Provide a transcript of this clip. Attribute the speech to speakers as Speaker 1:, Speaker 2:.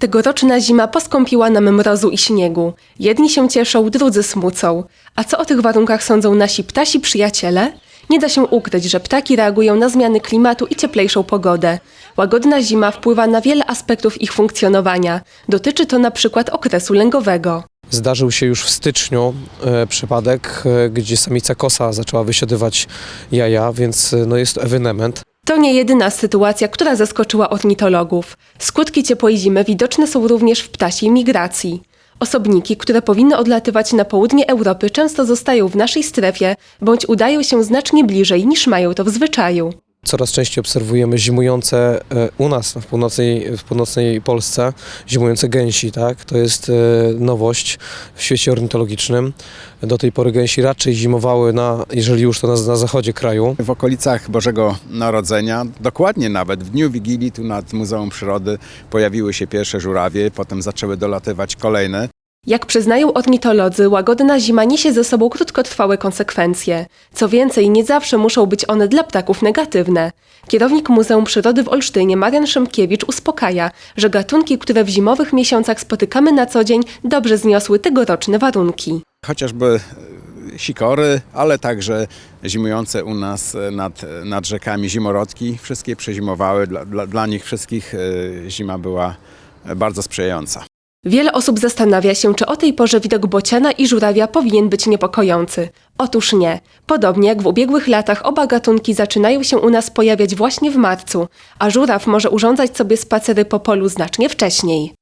Speaker 1: Tegoroczna zima poskąpiła nam mrozu i śniegu. Jedni się cieszą, drudzy smucą. A co o tych warunkach sądzą nasi ptasi przyjaciele? Nie da się ukryć, że ptaki reagują na zmiany klimatu i cieplejszą pogodę. Łagodna zima wpływa na wiele aspektów ich funkcjonowania. Dotyczy to na przykład okresu lęgowego.
Speaker 2: Zdarzył się już w styczniu e, przypadek, e, gdzie samica kosa zaczęła wysiadywać jaja, więc e, no jest ewenement.
Speaker 1: To nie jedyna sytuacja, która zaskoczyła ornitologów. Skutki ciepłej zimy widoczne są również w ptasiej migracji. Osobniki, które powinny odlatywać na południe Europy, często zostają w naszej strefie bądź udają się znacznie bliżej niż mają to w zwyczaju.
Speaker 2: Coraz częściej obserwujemy zimujące e, u nas w północnej, w północnej Polsce, zimujące gęsi, tak? To jest e, nowość w świecie ornitologicznym. Do tej pory gęsi raczej zimowały na, jeżeli już to na, na zachodzie kraju.
Speaker 3: W okolicach Bożego Narodzenia, dokładnie nawet w dniu Wigilii, tu nad Muzeum Przyrody pojawiły się pierwsze żurawie, potem zaczęły dolatywać kolejne.
Speaker 1: Jak przyznają ornitolodzy, łagodna zima niesie ze sobą krótkotrwałe konsekwencje. Co więcej, nie zawsze muszą być one dla ptaków negatywne. Kierownik Muzeum Przyrody w Olsztynie, Marian Szymkiewicz, uspokaja, że gatunki, które w zimowych miesiącach spotykamy na co dzień, dobrze zniosły tegoroczne warunki.
Speaker 3: Chociażby e, sikory, ale także zimujące u nas e, nad, nad rzekami zimorodki, wszystkie przezimowały. Dla, dla, dla nich wszystkich e, zima była e, bardzo sprzyjająca.
Speaker 1: Wiele osób zastanawia się, czy o tej porze widok bociana i żurawia powinien być niepokojący. Otóż nie. Podobnie jak w ubiegłych latach oba gatunki zaczynają się u nas pojawiać właśnie w marcu, a żuraw może urządzać sobie spacery po polu znacznie wcześniej.